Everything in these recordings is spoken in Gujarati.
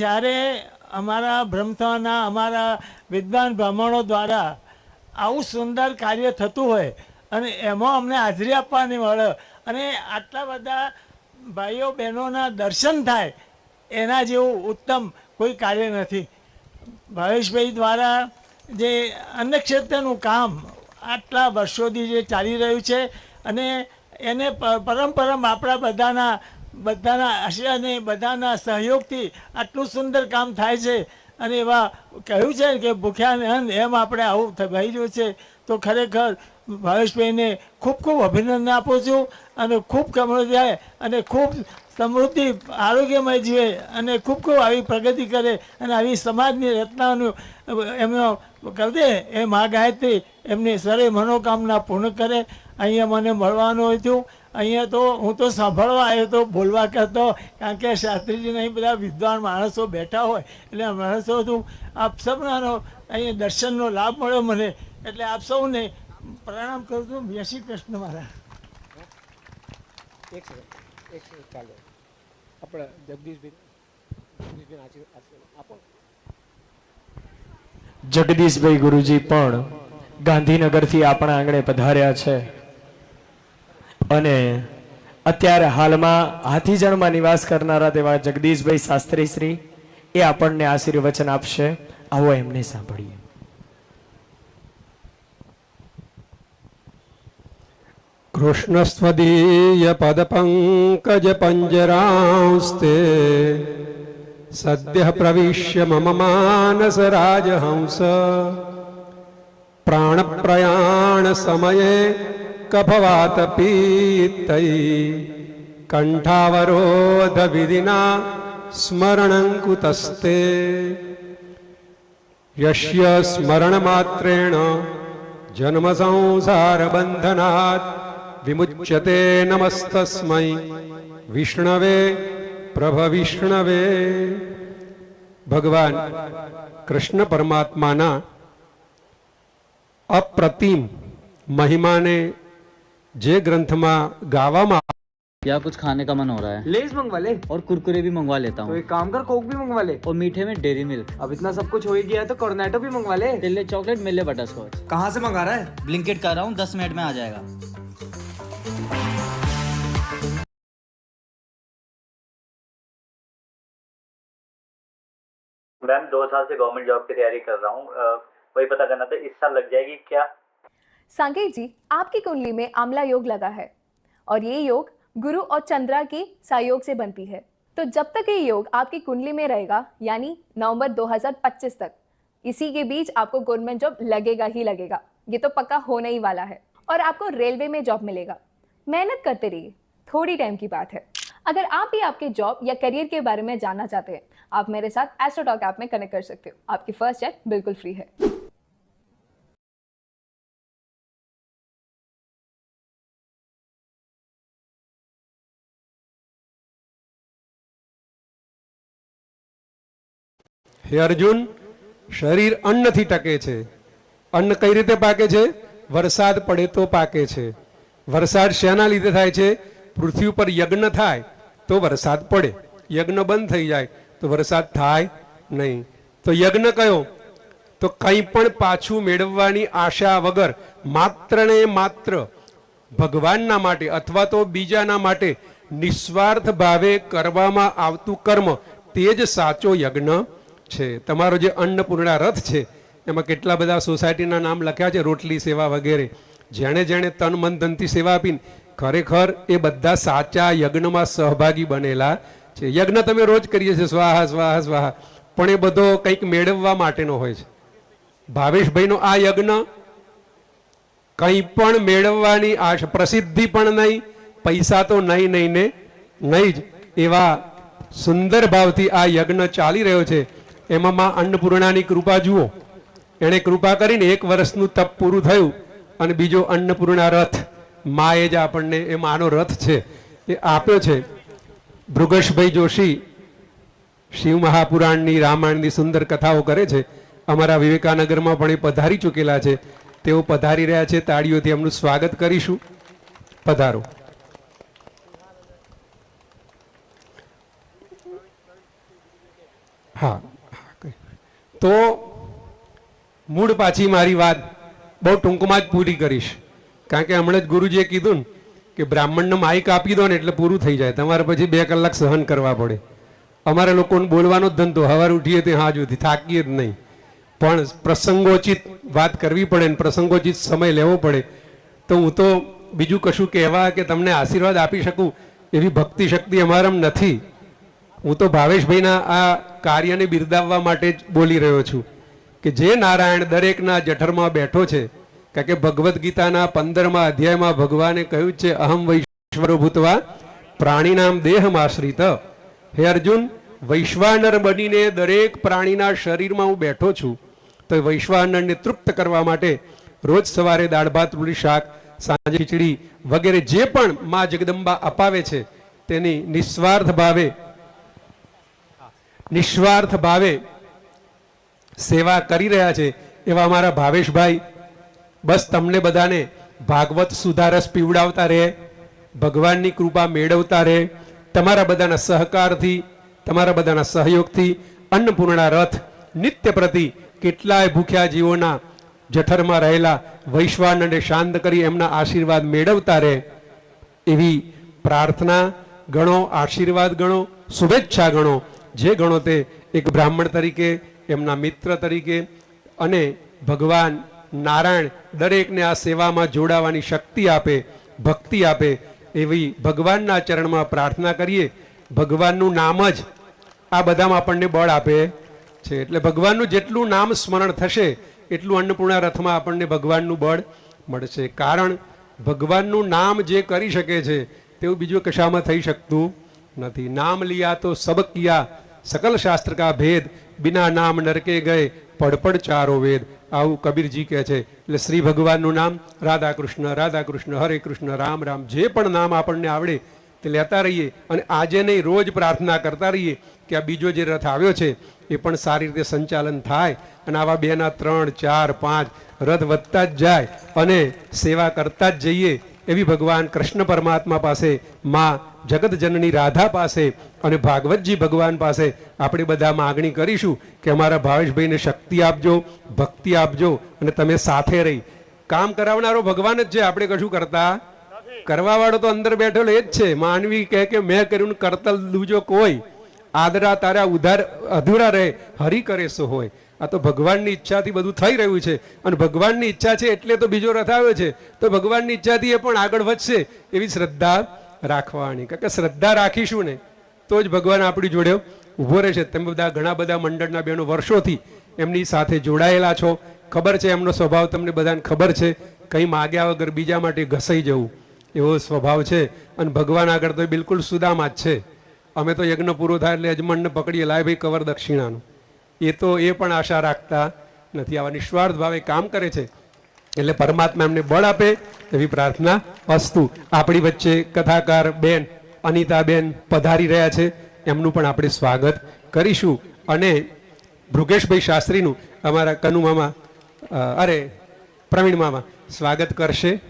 જ્યારે અમારા બ્રહ્મથાના અમારા વિદ્વાન બ્રાહ્મણો દ્વારા આવું સુંદર કાર્ય થતું હોય અને એમાં અમને હાજરી આપવાની મળે અને આટલા બધા ભાઈઓ બહેનોના દર્શન થાય, એના જેવું ઉત્તમ કોઈ કાર્ય નથી. ભાવેશભાઈ દ્વારા જે અન્ય ક્ષેત્રનું કામ આટલા વર્ષોથી જે ચાલી રહ્યું છે અને એને પરમ પરમ આપણા બધાના બધાના અને બધાના સહયોગથી આટલું સુંદર કામ થાય છે. અને એવા કહ્યું છે કે ભૂખ્યા ને અન્ન એમ આપણે આવું થઈ રહ્યું છે. તો ખરેખર ભાવેશભાઈને ખૂબ ખૂબ અભિનંદન આપું છું અને ખૂબ કમળ જાય અને ખૂબ સમૃદ્ધિ, આરોગ્યમય જીવે અને ખૂબ ખૂબ આવી પ્રગતિ કરે અને આવી સમાજની રચનાનું એમનો કરી દે એ મા ગાયત્રી એમની સરે મનોકામના પૂર્ણ કરે. અહીંયા મને મળવાનું હતું અહીંયા તો હું તો સાંભળવા આવ્યો તો બોલવા કરતો કારણ કે શાસ્ત્રીજીને અહીં બધા વિદ્વાન માણસો બેઠા હોય એટલે આ માણસો હતું આપ સૌનો અહીંયા દર્શનનો લાભ મળ્યો મને એટલે આપ સૌને પ્રણામ કરું છું જય શ્રી કૃષ્ણ મારા એક એક ચાલો. આપણે જગદીશભાઈ આપો. જગદીશભાઈ ગુરુજી પણ ગાંધીનગરથી આપણા આંગણે પધાર્યા છે. અને અત્યારે હાલમાં હાથીજણમાં નિવાસ કરનારા તેવા જગદીશભાઈ શાસ્ત્રી શ્રી એ આપણને આશીર્વચન આપશે. આવો એમને સાંભળીએ. કૃષ્ણસ્વદીય પદ પંકજ પંજરાંસ્તે, સદ્ય પ્રવિશ્ય મમ માનસ રાજહંસ. પ્રાણ પ્રયાણ સમયે કભવાત પીતઈ કંઠાવરોધ વિધિના સ્મરણંકુતસ્તે યશ્ય સ્મરણમાત્રેણ જન્મ સંસાર બંધનાત વિમુચ્યતે નમસ્તસ્મૈ વિષ્ણવે પ્રભ વિષ્ણવે ભગવાન કૃષ્ણ પરમાત્માના અપ્રતિમ મહિમાને જે ગ્રંથમાં ગાવામાં या कुछ खाने का मन हो रहा है लेज मंगवा ले और कुरकुरे भी मंगवा लेता तो हूँ एक काम कर कोक भी मंगवा ले और मीठे में डेरी मिल्क अब इतना सब कुछ हो ही गया है तो कोर्नेटो भी मंगवा ले तिल्ले चॉकलेट मिले बटर स्कॉच कहाँ से मंगा रहा है ब्लिंकेट कर रहा हूँ दस मिनट में आ जाएगा मैम दो साल से गवर्नमेंट जॉब की तैयारी कर रहा हूँ अ, वही पता करना था इस साल लग जाएगी क्या सांकेत जी, आपकी कुंडली में आमला योग लगा है और ये योग गुरु और चंद्रा की सहयोग से बनती है। तो जब तक ये योग आपकी कुंडली में रहेगा, यानी नवंबर 2025 तक, इसी के बीच आपको गवर्नमेंट जॉब लगेगा ही लगेगा। ये तो पक्का होने ही वाला है। और आपको रेलवे में जॉब मिलेगा। मेहनत करते रहिए, थोड़ी टाइम की बात है। अगर आप भी आपके जॉब या करियर के बारे में जानना चाहते हैं, आप मेरे साथ एस्ट्रोटॉक ऐप में कनेक्ट कर सकते हो। आपकी फ़र्स्ट चेक बिल्कुल फ्री है। હે અર્જુન, શરીર અન્નથી ટકે છે. અન્ન કઈ રીતે પાકે છે? વરસાદ પડે તો પાકે છે. વરસાદ શેના લીધે થાય છે? પૃથ્વી ઉપર યજ્ઞ થાય તો વરસાદ પડે. યજ્ઞ બંધ થઈ જાય તો વરસાદ થાય નહીં. તો યજ્ઞ કયો? તો કંઈ પણ પાછું મેળવવાની આશા વગર માત્ર ને માત્ર ભગવાનના માટે અથવા તો બીજાના માટે નિસ્વાર્થ ભાવે કરવામાં આવતું કર્મ તે જ સાચો યજ્ઞ છે. તમારો જે અન્નપૂર્ણા રથ છે, એમાં કેટલા બધા સોસાયટીના નામ લખ્યા છે, રોટલી સેવા વગેરે. જેણે જેણે તન મન ધનથી સેવા આપીને, ખરેખર એ બધા સાચા યજ્ઞમાં સહભાગી બનેલા છે. યજ્ઞ તમે રોજ કરીએ છીએ, સ્વાહા સ્વાહા સ્વાહા. પણ એ બધો કંઈક મેળવવા માટેનો હોય છે. ભાવેશભાઈનો આ યજ્ઞ કંઈ પણ મેળવવાની આશ, પ્રસિદ્ધિ પણ નહીં, પૈસા તો નહીં નહીં ને, નહીં જ એવા સુંદર ભાવથી આ યજ્ઞ ચાલી રહ્યો છે. એમાં માં અન્નપૂર્ણાની કૃપા જુઓ. એણે કૃપા કરીને એક વર્ષનું તપ પૂરું થયું અને બીજો અન્નપૂર્ણા રથ, માએ જ આપણને એ માનો રથ છે, એ આપ્યો છે. ભૃગશભાઈ જોશી શિવ મહાપુરાણની રામાયણની સુંદર કથાઓ કરે છે. અમારા વિવેકાનગરમાં પણ એ પધારી ચૂકેલા છે. તેઓ પધારી રહ્યા છે. તાળીઓથી એમનું સ્વાગત કરીશું. પધારો. હા. તો મૂળ પાછી મારી વાત બહુ ટૂંકમાં જ પૂરી કરીશ. કારણ કે હમણાં જ ગુરુજીએ કીધું ને કે બ્રાહ્મણને માઇક આપી દો ને એટલે પૂરું થઈ જાય. તમારે પછી બે કલાક સહન કરવા પડે. અમારે લોકોને બોલવાનો જ ધંધો. હવાર ઉઠીએ તે હા સુધી થાકીએ જ નહીં. પણ પ્રસંગોચિત વાત કરવી પડે ને પ્રસંગોચિત સમય લેવો પડે. તો હું તો બીજું કશું કહેવા કે તમને આશીર્વાદ આપી શકું એવી ભક્તિ શક્તિ અમારામાં નથી. હું તો ભાવેશભાઈના આ કાર્યને બિરદાવવા માટે જ બોલી રહ્યો છું કે જે નારાયણ દરેકના જઠરમાં બેઠો છે, કારણ કે ભગવદ્ ગીતાના પંદરમા અધ્યાયમાં ભગવાને કહ્યું છે, અહમ વૈશ્વરો ભૂતવા, પ્રાણીનામ દેહમાશ્રિત હે અર્જુન, વૈશ્વાનર બનીને દરેક પ્રાણીના શરીરમાં હું બેઠો છું, તો વૈશ્વાનરને તૃપ્ત કરવા માટે રોજ સવારે દાળ ભાત પૂરી શાક, સાંજે ખીચડી વગેરે જે પણ મા જગદંબા અપાવે છે, તેની નિસ્વાર્થ ભાવે નિસ્વાર્થ ભાવે સેવા કરી રહ્યા છે એવા અમારા ભાવેશભાઈ. બસ તમને બધાને ભાગવત સુધારસ પીવડાવતા રહે, ભગવાનની કૃપા મેળવતા રહે, તમારા બધાના સહકારથી, તમારા બધાના સહયોગથી, અન્નપૂર્ણા રથ નિત્ય પ્રતિ કેટલાય ભૂખ્યા જીવોના જઠરમાં રહેલા વૈશ્વાનને શાંત કરી એમના આશીર્વાદ મેળવતા રહે. એવી પ્રાર્થના ગણો, આશીર્વાદ ગણો, શુભેચ્છા ગણો જે ગણો તે એક બ્રાહ્મણ તરીકે, એમના મિત્ર તરીકે અને ભગવાન નારાયણ દરેકને આ સેવામાં જોડાવાની શક્તિ આપે, ભક્તિ આપે એવી ભગવાનના ચરણમાં પ્રાર્થના કરીએ. ભગવાનનું નામ જ આ બધામાં આપણને બળ આપે છે. એટલે ભગવાનનું જેટલું નામ સ્મરણ થશે, એટલું અન્નપૂર્ણા રથમાં આપણને ભગવાનનું બળ મળશે. કારણ ભગવાનનું નામ જે કરી શકે છે, તેવું બીજું કશામાં થઈ શકતું નથી. નામ લિયા તો સબ કિયા સકલ શાસ્ત્ર કા ભેદ બિના નામ નરકે ગયે પડપડ ચારો વેદ આવું કબીરજી કહે છે એટલે શ્રી ભગવાનનું નામ રાધા કૃષ્ણ રાધા કૃષ્ણ હરે કૃષ્ણ, રામ રામ. જે પણ નામ આપણને આવડે, તે લેતા રહીએ અને આજે નહીં, રોજ પ્રાર્થના કરતા રહીએ કે આ બીજો જે રથ આવ્યો છે, એ પણ સારી રીતે સંચાલન થાય અને આવા બેના ત્રણ, ચાર, પાંચ રથ વધતા જ જાય અને સેવા કરતા જ જઈએ. એવી ભગવાન કૃષ્ણ પરમાત્મા પાસે, માં જગત જનની રાધા પાસે અને ભાગવતજી ભગવાન પાસે આપણે બધા માગણી કરીશું કે અમારા ભાવેશભાઈને શક્તિ આપજો, ભક્તિ આપજો અને તમે સાથે રહી. કામ કરાવનારો ભગવાન જ છે, આપણે કશું કરતા? કરવા વાળો તો અંદર બેઠેલો એ જ છે. માનવી કહે કે મેં કર્યું કરતલ દૂજો કોઈ. આદરા તારા ઉધાર અધૂરા રહે, હરી કરે સો હોય. આ તો ભગવાનની ઈચ્છાથી બધું થઈ રહ્યું છે. અને ભગવાનની ઈચ્છા છે એટલે તો બીજો રથ આવ્યો છે. તો ભગવાનની ઈચ્છાથી એ પણ આગળ વધશે એવી શ્રદ્ધા રાખવાની. કારણ કે શ્રદ્ધા રાખીશું ને, તો જ ભગવાન આપણી જોડે ઊભો રહેશે. તમે બધા ઘણા બધા મંડળના બહેનો વર્ષોથી એમની સાથે જોડાયેલા છો. ખબર છે એમનો સ્વભાવ તમને બધાને ખબર છે. કંઈ માગ્યા વગર બીજા માટે ઘસાઈ જવું એવો સ્વભાવ છે. અને ભગવાન આગળ તો બિલકુલ સુદામા જ છે. અમે તો યજ્ઞ પૂરો થાય એટલે યજમાનને પકડીએ. લાય ભાઈ, કવર દક્ષિણાનું. એ તો એ પણ આશા રાખતા નથી. આવા નિસ્વાર્થ ભાવે કામ કરે છે. એટલે પરમાત્મા એમને બળ આપે એવી પ્રાર્થના અસ્તુ. આપણી વચ્ચે કથાકાર બેન, અનિતાબેન પધારી રહ્યા છે. એમનું પણ આપણે સ્વાગત કરીશું. અને ભૃગેશભાઈ શાસ્ત્રીનું અમારા કનુ મામા અરે, પ્રવીણ મામા સ્વાગત કરશે.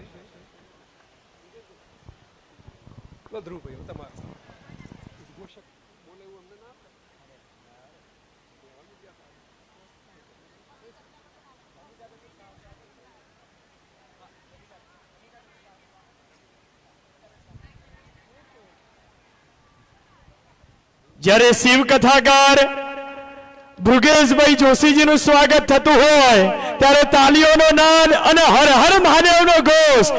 જ્યારે શિવ કથાકાર ભૃગેશભાઈ જોશીજીનું સ્વાગત થતું હોય, ત્યારે તાલીઓનો નાદ અને હર હર મહાદેવનો ઘોષ.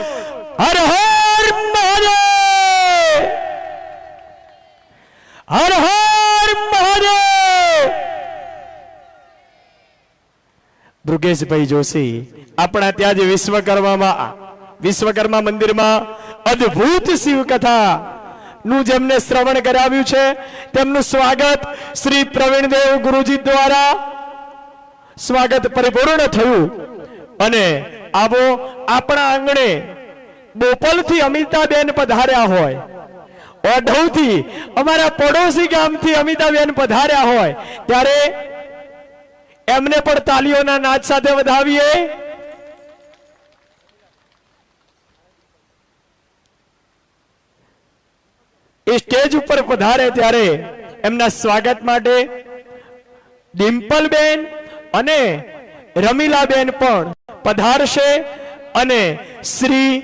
હર હર મહાદેવ! હર હર ભૃગેશભાઈ જોશી, આપણા ત્યાં જ વિશ્વકર્મામાં, વિશ્વકર્મા મંદિરમાં અદ્ભુત શિવ કથા નું જેમને શ્રવણ કરાવ્યું છે, તેમનું સ્વાગત શ્રી પ્રવીણદેવ ગુરુજી દ્વારા સ્વાગત પરિપૂર્ણ થયું. અને આવો આપણા આંગણે બોપલથી અમિતાબેન પધાર્યા હોય, ઓઢવથી અમારા પડોશી ગામથી અમિતાબેન પધાર્યા હોય, ત્યારે એમને પણ તાલીઓના નાદ સાથે વધાવીએ. એ સ્ટેજ ઉપર પધારે ત્યારે એમના સ્વાગત માટે ડિમ્પલબેન અને રમીલાબેન પણ પધારશે અને શ્રી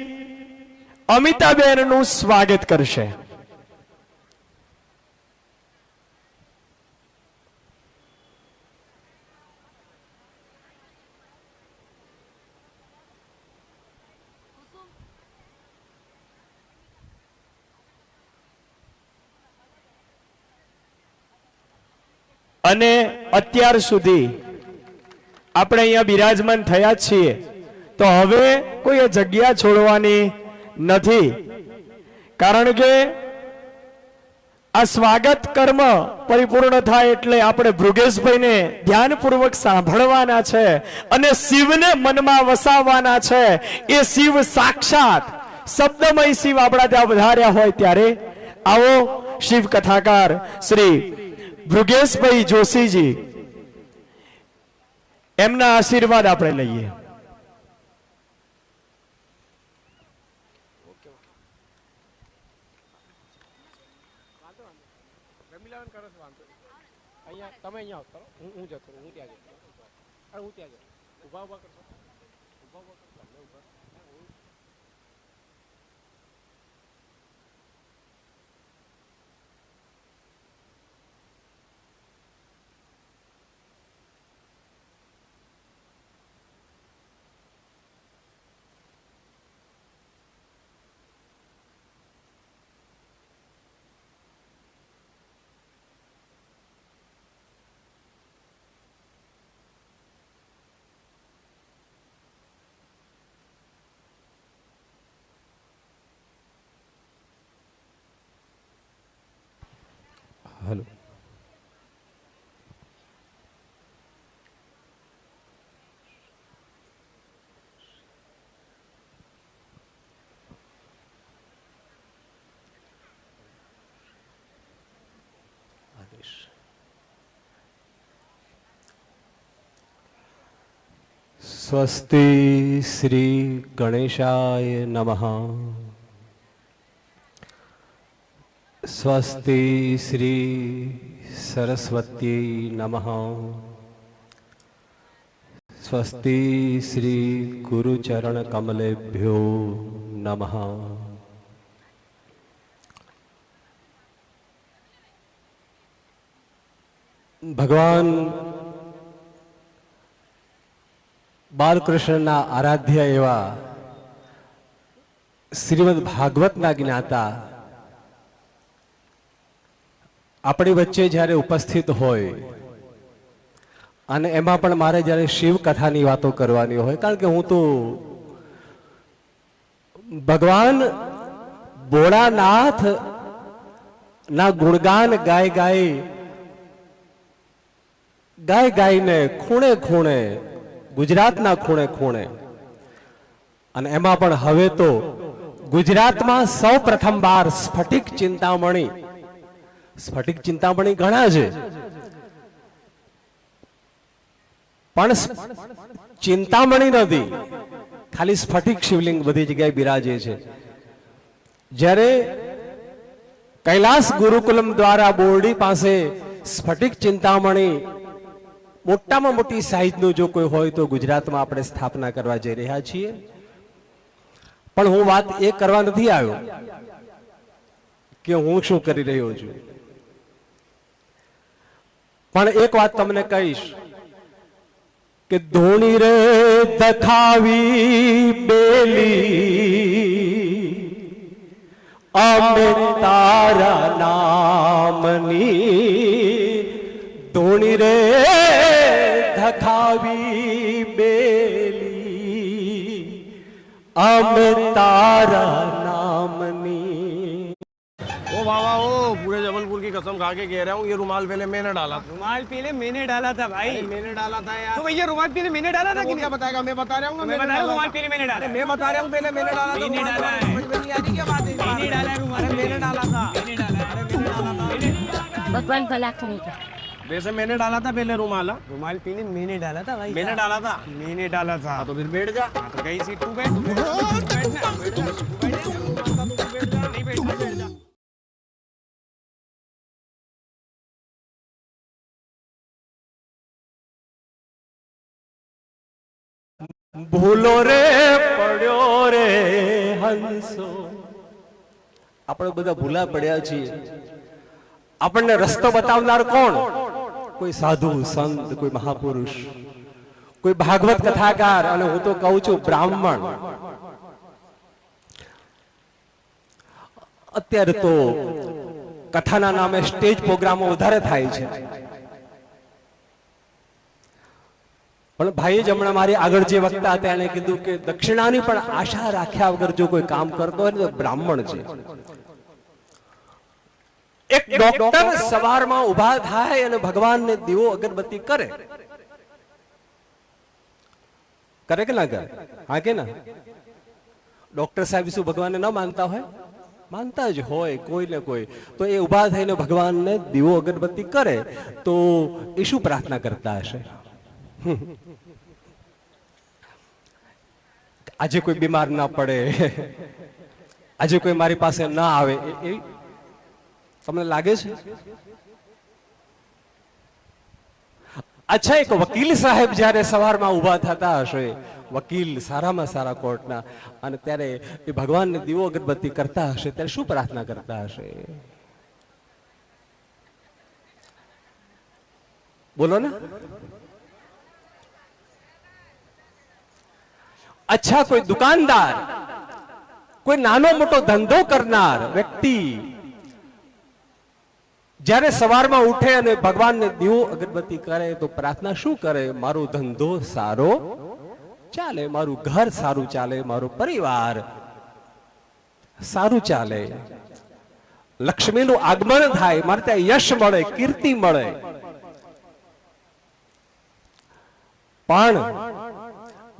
અમિતાબેનનું સ્વાગત કરશે. અને અત્યાર સુધી આપણે અહીંયા બિરાજમાન થયા છીએ. તો હવે કોઈ જગ્યા છોડવાની નથી. કારણ કે આ સ્વાગત કર્મ પરિપૂર્ણ થાય એટલે આપણે ભૃગેશભાઈને ધ્યાનપૂર્વક સાંભળવાના છે અને શિવને મનમાં વસાવવાના છે. એ શિવ સાક્ષાત શબ્દમય શિવ આપણા ત્યાં વધાર્યા હોય ત્યારે. આવો શિવ કથાકાર શ્રી ભૃગેશભાઈ જોશીજી, એમના આશીર્વાદ આપણે લઈએ. તમે અહીંયા આવતા હું હું જતો હું ત્યાં જતો હું ત્યાં જતો ઊભા ઊભા કરશો. ઊભા ઊભા કરશો તમે ઊભા હલો સ્વસ્તિ શ્રી ગણેશાય નમઃ સ્વસ્તિ શ્રી સરસ્વતી નમઃ સ્વસ્તિ શ્રી ગુરુચરણ કમલેભ્યો નમઃ ભગવાન બાલકૃષ્ણના આરાધ્ય એવા શ્રીમદ ભાગવતના જ્ઞાતા આપણી વચ્ચે જ્યારે ઉપસ્થિત હોય અને એમાં પણ મારે જ્યારે શિવ કથાની વાતો કરવાની હોય, કારણ કે હું તો ભગવાન ભોળાનાથ ના ગુણગાન ગાય ગાય ગાય ગાયને ખૂણે ખૂણે ગુજરાતના ખૂણે ખૂણે. અને એમાં પણ હવે તો ગુજરાતમાં સૌ પ્રથમ બાર સ્ફટિક ચિંતામણી. સ્ફટિક ચિંતામણી ઘણા છે. પણ ચિંતામણી નથી. ખાલી સ્ફટિક શિવલિંગ બધી જગ્યાએ બિરાજે છે. જ્યારે કૈલાસ ગુરુકુલમ દ્વારા બોરડી પાસે સ્ફટિક ચિંતામણી મોટામાં મોટી સાઈઝનું જો કોઈ હોય તો ગુજરાતમાં આપણે સ્થાપના કરવા જઈ રહ્યા છીએ. પણ હું વાત એ કરવા નથી આવ્યો કે હું શું કરી રહ્યો છું. પણ એક વાત તમને કહીશ કે ધોણી રે દખાવી બેલી અમે તારા નામની ધોણી રે हखावी बेली अम तारा नामनी ओ बाबा ओ पूरे जबलपुर की कसम खा के कह रहा हूँ ये रुमाल पहले मैंने डाला था रुमाल पहले मैंने डाला था भाई मैंने डाला था यार तो भैया रुमाल पहले मैंने डाला था कि क्या बताएगा मैं बता रहा हूँ मैं बता रहा हूँ रुमाल पीले मैंने डाला मैं बता रहा हूँ पहले मैंने डाला था मैंने डाला है क्या बात है मैंने डाला रुमाल मैंने डाला था मैंने डाला है मैंने डाला था भगवान भला करेगा वैसे मैंने डाला था पहले रुमाला रुमाल पीने मैंने डाला था भाई मैंने डाला था मैंने डाला था तो फिर बैठ जा तो कहीं सीट तू बैठ ભૂલો રે પડ્યો રે હંસો આપણે બધા ભૂલા પડ્યા છીએ આપણને રસ્તો બતાવનાર કોણ કોઈ સાધુ, સંત, કોઈ મહાપુરુષ, કોઈ ભાગવત કથાકાર, અને હું તો કહું છું બ્રાહ્મણ. અત્યારે તો કથાના નામે સ્ટેજ પ્રોગ્રામો વધારે થાય છે. પણ ભાઈ જ હમણાં મારી આગળ જે વક્તા હતા કીધું કે દક્ષિણાની પણ આશા રાખ્યા વગર જો કોઈ કામ કરતો હોય ને તો બ્રાહ્મણ છે. એક ડોક્ટર સવારમાં ઊભા થાય અને ભગવાનને દીવો અગરબત્તી કરે. કરે કે ના કરે? હા કે ના? ડોક્ટર સાહેબ શું ભગવાનને ન માનતા હોય? માનતા જ હોય કોઈ ને કોઈ. તો એ ઊભા થઈને ભગવાનને દીવો અગરબત્તી કરે તો એ શું પ્રાર્થના કરતા હશે? આજે કોઈ બીમાર ના પડે. આજે કોઈ મારી પાસે ના આવે. એ તમને લાગે છે? અચ્છા, એક વકીલ સાહેબ જ્યારે સવારમાં ઊભા થતા હશે, વકીલ સારામાં સારા કોર્ટના, અને ત્યારે એ ભગવાનને દીવો અગરબત્તી કરતા હશે, ત્યારે શું પ્રાર્થના કરતા હશે? બોલો ને. અચ્છા, કોઈ દુકાનદાર, કોઈ નાનો મોટો ધંધો કરનાર વ્યક્તિ જ્યારે સવારમાં ઉઠે અને ભગવાનને દીવો અગરબત્તી કરે, તો પ્રાર્થના શું કરે? મારો ધંધો સારો ચાલે, મારું ઘર સારું ચાલે, મારો પરિવાર સારું ચાલે. લક્ષ્મીનું આગમન થાય, મારે ત્યાં યશ મળે, કીર્તિ મળે. પણ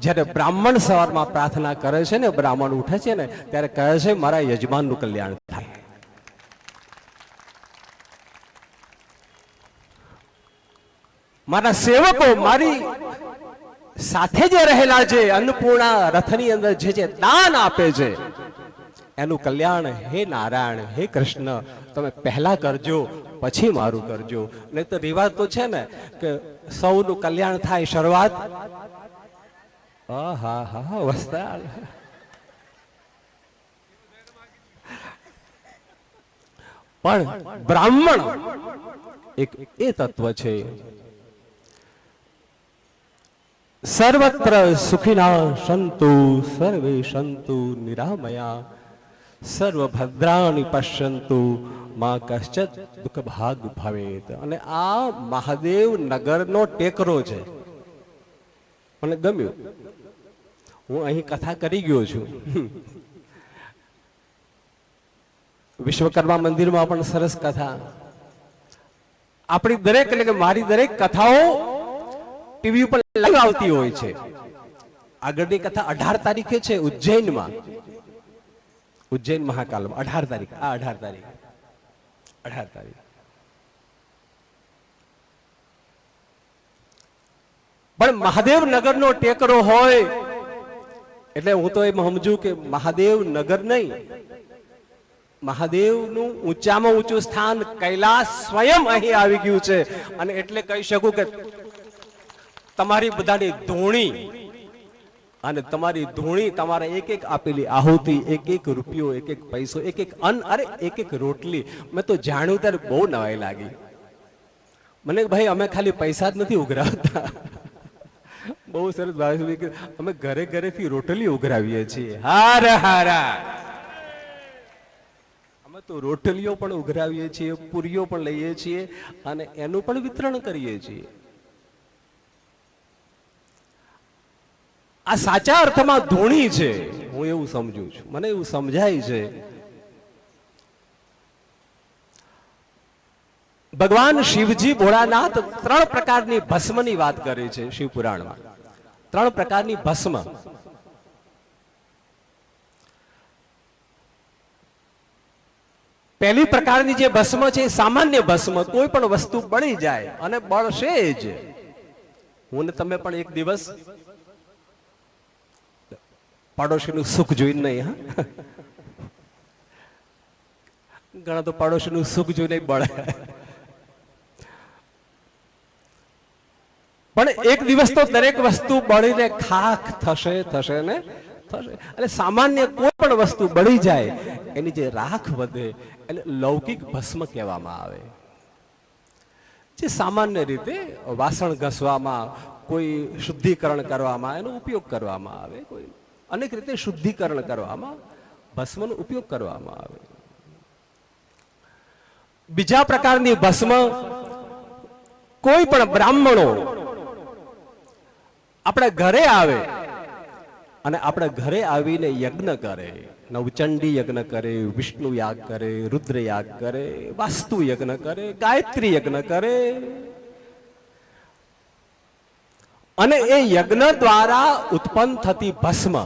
જ્યારે બ્રાહ્મણ સવારમાં પ્રાર્થના કરે છે ને, બ્રાહ્મણ ઉઠે છે ને, ત્યારે કહે છે, મારા યજમાનનું કલ્યાણ થાય. મારા સેવકો, મારી સાથે જે રહેલા છે અન્નપૂર્ણા રથની અંદર જે જે દાન આપે છે, એનું કલ્યાણ હે નારાયણ, હે કૃષ્ણ, તમે પહેલા કરજો, પછી મારું કરજો. નહીં તો રિવાજ તો છે ને કે સૌનું કલ્યાણ થાય શરૂઆત. હા હા, વસ્તાલ. પણ બ્રાહ્મણ એક એ તત્વ છે સર્વત્ર સુખિના સંતુ સર્વે સંતુ નિરામયા સર્વભદ્રાણી પશ્યંતુ માં કશ્ચિત દુઃખ ભાગ ભવેત અને આ મહાદેવ નગરનો ટેકરો છે. મને ગમ્યું. હું અહીં કથા કરી ગયો છું. વિશ્વકર્મા મંદિરમાં પણ સરસ કથા. આપણી દરેક એટલે કે મારી દરેક કથાઓ ટીવી ઉપર લાઈવ આવતી હોય છે. આગળની કથા અઢાર તારીખે છે ઉજ્જૈનમાં. ઉજ્જૈન મહાકાલમાં. અઢાર તારીખ. આ અઢાર તારીખ. અઢાર તારીખ. પણ મહાદેવ નગરનો ટેકરો હોય, એટલે હું તો એમ સમજુ કે મહાદેવ નગર નહીં. મહાદેવનું ઊંચામાં ઊંચું સ્થાન કૈલાસ સ્વયં અહીં આવી ગયું છે. અને એટલે કહી શકું કે તમારી બધાની ધૂણી અને તમારી ધૂણી તમારે એક એક આપેલી આહુતિ, એક એક રૂપિયો, એક એક પૈસો, એક એક અન્ન, અરે એક એક રોટલી. મેં તો જાણ્યું ત્યારે બહુ નવાઈ લાગી. મને ભાઈ, અમે ખાલી પૈસા જ નથી ઉઘરાવતા. બહુ સરસ ભાઈ અમે ઘરે ઘરેથી રોટલી ઉઘરાવીએ છીએ. હારા હારા. અમે તો રોટલીઓ પણ ઉઘરાવીએ છીએ, પૂરીઓ પણ લઈએ છીએ અને એનું પણ વિતરણ કરીએ છીએ. આ સાચા અર્થમાં ધૂણી છે. હું એવું સમજુ છું. મને એવું સમજાય છે. ભગવાન શિવજી ભોળાનાથ ત્રણ પ્રકારની ભસ્મની વાત કરે છે શિવપુરાણમાં. ત્રણ પ્રકારની ભસ્મ. પહેલી પ્રકારની જે ભસ્મ છે એ સામાન્ય ભસ્મ, કોઈ પણ વસ્તુ બળી જાય અને બળશે જ. હું ને તમે પણ એક દિવસ પાડોશીનું સુખ જોઈને નહીં, હા? ઘણા તો પાડોશીનું સુખ જોઈને બળે. પણ એક દિવસ તો દરેક વસ્તુ બળીને ખાખ થશે થશે ને? થશે. એટલે સામાન્ય કોઈ પણ વસ્તુ બળી જાય, એની જે રાખ વધે એટલે લૌકિક ભસ્મ કહેવામાં આવે. જે સામાન્ય રીતે વાસણ ઘસવામાં, કોઈ શુદ્ધિકરણ કરવામાં, એનો ઉપયોગ કરવામાં આવે કોઈ. અનેક રીતે શુદ્ધિકરણ કરવામાં, ભસ્મનો ઉપયોગ કરવામાં આવે. બીજા પ્રકારની ભસ્મ કોઈ પણ બ્રાહ્મણો આપણા ઘરે આવે અને આપણા ઘરે આવીને યજ્ઞ કરે, નવચંડી યજ્ઞ કરે, વિષ્ણુ યાગ કરે, રુદ્ર યાગ કરે, વાસ્તુ યજ્ઞ કરે, ગાયત્રી યજ્ઞ કરે અને એ યજ્ઞ દ્વારા ઉત્પન્ન થતી ભસ્મ.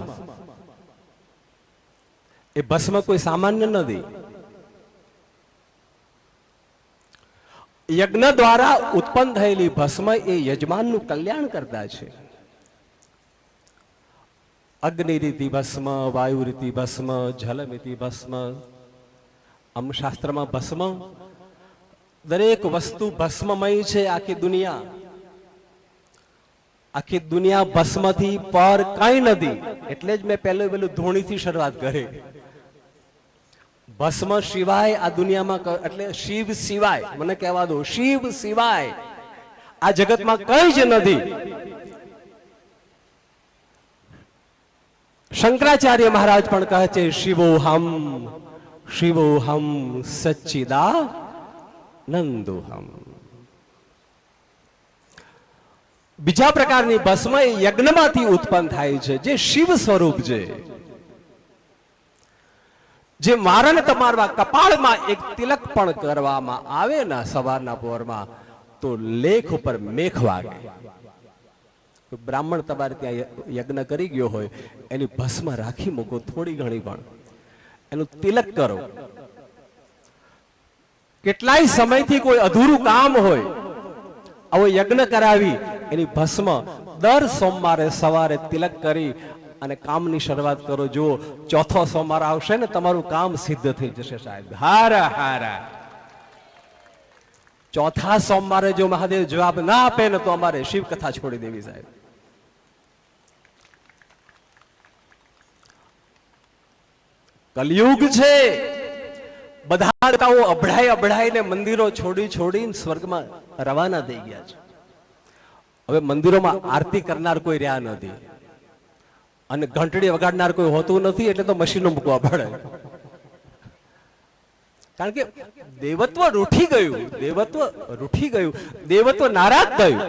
એ ભસ્મ કોઈ સામાન્ય નથી. યજ્ઞ દ્વારા ઉત્પન્ન થયેલી ભસ્મ એ યજમાનનું કલ્યાણ કરતા છે. અગ્નિ રીતિ ભસ્મ વાયુ રીતિ ભસ્મ, જલમિતિ ભસ્મ આમ શાસ્ત્રમાં ભસ્મ. દરેક વસ્તુ ભસ્મમય છે આખી દુનિયા. આખી દુનિયા ભસ્મથી પર કઈ નથી. એટલે જ મેં પહેલું પેલું ધોણીથી શરૂઆત કરી. ભસ્મ સિવાય આ દુનિયામાં એટલે શિવ સિવાય, મને કહેવા દો, શિવ સિવાય આ જગતમાં કઈ જ નથી. શંકરાચાર્ય મહારાજ પણ કહે છે શિવો હમ શિવો હમ સચ્ચિદા નંદો બીજા પ્રકારની ભસ્મ એ યજ્ઞમાંથી ઉત્પન્ન થાય છે, જે શિવ સ્વરૂપ છે. જે મારણ તમારા કપાળમાં એક તિલક પણ કરવામાં આવે ને સવારના પોરમાં, તો લેખ ઉપર મેખ વાગે. બ્રાહ્મણ તમારે ત્યાં યજ્ઞ કરી ગયો હોય, એની ભસ્મ રાખી મૂકો થોડી ઘણી પણ. એનું તિલક કરો. કેટલાય સમયથી કોઈ અધૂરું કામ હોય, આવો યજ્ઞ કરાવી એની ભસ્મ દર સોમવારે સવારે તિલક કરી અને કામની શરૂઆત કરો. જુઓ ચોથો સોમવાર આવશે ને તમારું કામ સિદ્ધ થઈ જશે સાહેબ. હારા હારા. ચોથા સોમવારે જો મહાદેવ જવાબ ના આપે ને તો અમારે શિવ કથા છોડી દેવી સાહેબ. કલયુગ છે. બધા અભડાઈ, અભડાઈને મંદિરો છોડી છોડીને સ્વર્ગમાં રવાના થઈ ગયા છે. હવે મંદિરોમાં આરતી કરનાર કોઈ રહ્યા નથી. અને ઘંટડી વગાડનાર કોઈ હોતું નથી, એટલે તો મશીનો મૂકવા પડે. કારણ કે દેવત્વ રૂઠી ગયું, દેવત્વ રૂઠી ગયું, દેવત્વ નારાજ થયું.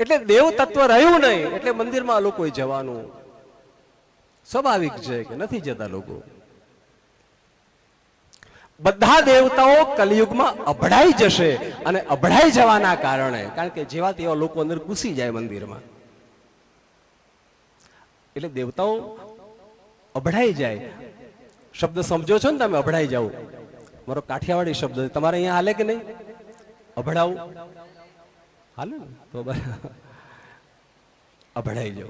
એટલે દેવ તત્વ રહ્યું નહીં, એટલે મંદિરમાં લોકો જવાનું. સ્વાભાવિક છે કે નથી જતા લોકો. બધા દેવતાઓ કલયુગમાં અભડાઈ જશે. અને અભડાઈ જવાના કારણે, કારણ કે જેવા તેવા લોકો અંદર ઘૂસી જાય મંદિરમાં. એટલે દેવતાઓ અભડાઈ જાય. શબ્દ સમજો છો ને તમે, અભડાઈ જાઓ. મારો કાઠિયાવાડી શબ્દ. તમારે અહીંયા હાલે કે નહીં? અભડાવું. હાલે ને? તો બરાબર. અભડાઈ જાઓ.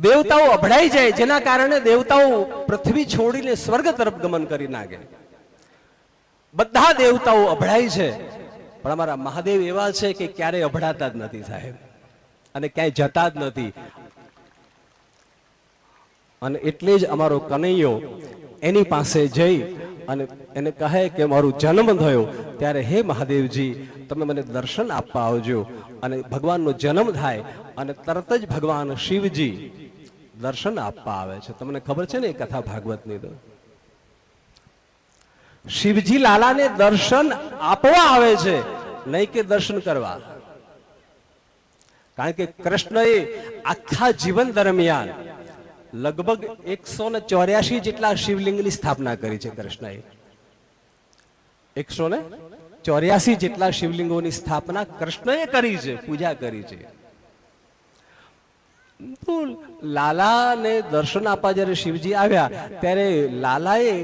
દેવતાઓ અભડાઈ જાય, જેના કારણે દેવતાઓ પૃથ્વી છોડીને સ્વર્ગ તરફ ગમન કરી નાખે. બધા દેવતાઓ અભડાય છે, પણ અમારા મહાદેવ એવા છે કે ક્યારેય અભડાતા જ નથી સાહેબ. અને ક્યાંય જતા જ નથી. અને એટલે જ અમારો કનૈયો એની પાસે જઈ અને એને કહે કે મારું જન્મ થયો, ત્યારે હે મહાદેવજી, તમે મને દર્શન આપવા આવજો. અને ભગવાનનો જન્મ થાય અને તરત જ ભગવાન શિવજી દર્શન આપવા આવે છે. તમને ખબર છે ને એ કથા ભાગવતની તો? શિવજી લાલાને દર્શન આપવા આવે છે, નહીં કે દર્શન કરવા. કારણ કે કૃષ્ણએ આખા જીવન દરમિયાન લગભગ એકસો ને ચોર્યાસી જેટલા શિવલિંગની સ્થાપના કરી છે કૃષ્ણએ. એકસો ને ચોર્યાસી જેટલા શિવલિંગોની સ્થાપના કૃષ્ણએ કરી છે, પૂજા કરી છે. તો લાલાને દર્શન આપવા જ્યારે શિવજી આવ્યા, ત્યારે લાલાએ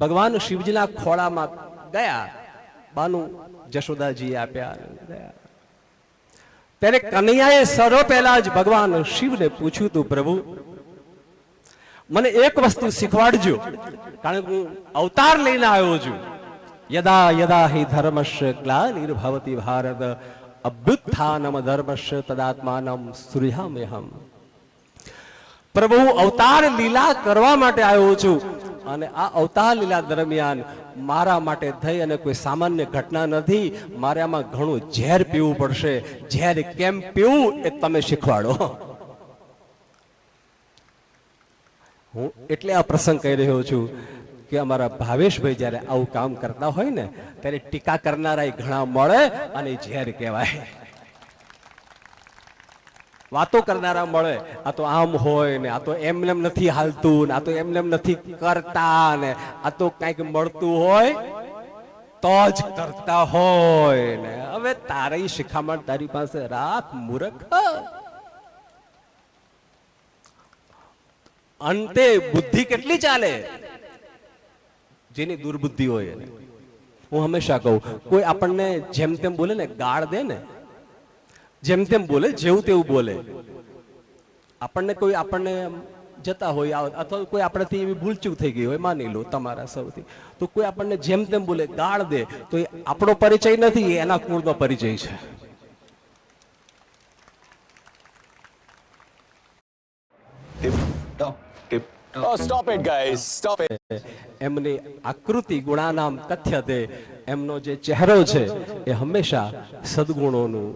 ભગવાન શિવજીના ખોળામાં ગયા. બાનું જશોદાજી આપ્યા ગયા. ત્યારે કનૈયાએ સરો પહેલા જ ભગવાન શિવને પૂછ્યું, તું પ્રભુ, મને એક વસ્તુ શીખવાડજો. કારણ કે હું અવતાર લઈને આવ્યો છું. યદા યદા હિ ધર્મસ્ય ગ્લાનિર્ભવતિ ભારત. અભ્યુત્થાનમ ધર્મશ તદાત્માનમ સૂર્યામ્યહમ પ્રભુ અવતાર લીલા કરવા માટે આવ્યો છું અને આ અવતાર લીલા દરમિયાન મારા માટે થઈ અને કોઈ સામાન્ય ઘટના નથી મારે આમાં ઘણું ઝેર પીવું પડશે ઝેર કેમ પીવું એ તમે શીખવાડો હું એટલે આ પ્રસંગ કહી રહ્યો છું કે અમારા ભાવેશભાઈ જ્યારે આવું કામ કરતા હોય ને, ત્યારે ટીકા કરનારા ઘણા મળે અને ઝેર કહેવાય. વાતો કરનારા મળે. આ તો આમ હોય ને, આ તો એમને નથી હાલતું આ તો એમને નથી કરતા ને, આ તો કંઈક મળતું હોય તો જ કરતા હોય ને. હવે તારી શિખામણ તારી પાસે રાખ, મૂર્ખ. અંતે બુદ્ધિ કેટલી ચાલે? જેની દુર્બુદ્ધિ હોય હું હંમેશા કહું, કોઈ આપણને જેમ તેમ બોલે ને, ગાળ દે ને, જેમ તેમ બોલે, જેવું તેવું બોલે. આપણને કોઈ આપણને જતા હોય અથવા કોઈ આપણાથી એવી ભૂલચૂક થઈ ગઈ હોય, માની લો તમારા સૌથી. તો કોઈ આપણને જેમ તેમ બોલે, ગાળ દે, તો એ આપણો પરિચય નથી એના કુળનો પરિચય છે. એમની આકૃતિ ગુણાનામ કથ્યતે એમનો જે ચહેરો છે, એ હંમેશા સદગુણોનું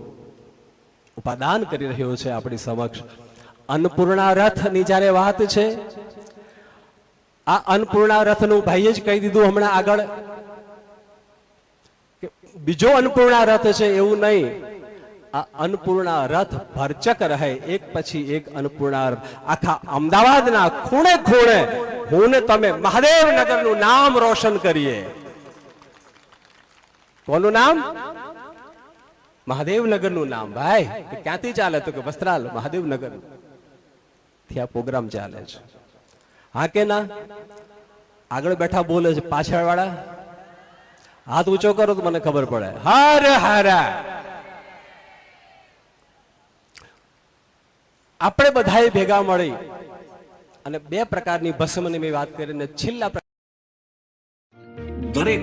ઉપાદાન કરી રહ્યો છે આપણી સમક્ષ. અન્નપૂર્ણા રથની જ્યારે વાત છે, આ અન્નપૂર્ણા રથનું ભાઈએ જ કહી દીધું હમણાં આગળ બીજો અન્નપૂર્ણા રથ છે એવું નહીં. આ અન્નપૂર્ણા રથ ભરચક રહે, એક પછી એક અન્નપૂર્ણા આખા અમદાવાદના ખૂણે ખૂણે હું ને તમે મહાદેવનગરનું નામ રોશન કરીએ. કોનું નામ? મહાદેવનગરનું નામ. ભાઈ ક્યાંથી ચાલે તો કે વસ્ત્રાલ, મહાદેવનગર. થી પ્રોગ્રામ ચાલે છે. હા કે ના? આગળ બેઠા બોલે છે પાછળ વાળા હાથ ઊંચો કરો તો મને ખબર પડે. હર હર! આપણે બધાએ ભેગા મળી. અને બે પ્રકારની ભસ્મની મેં વાત કરીને છેલ્લા દરેક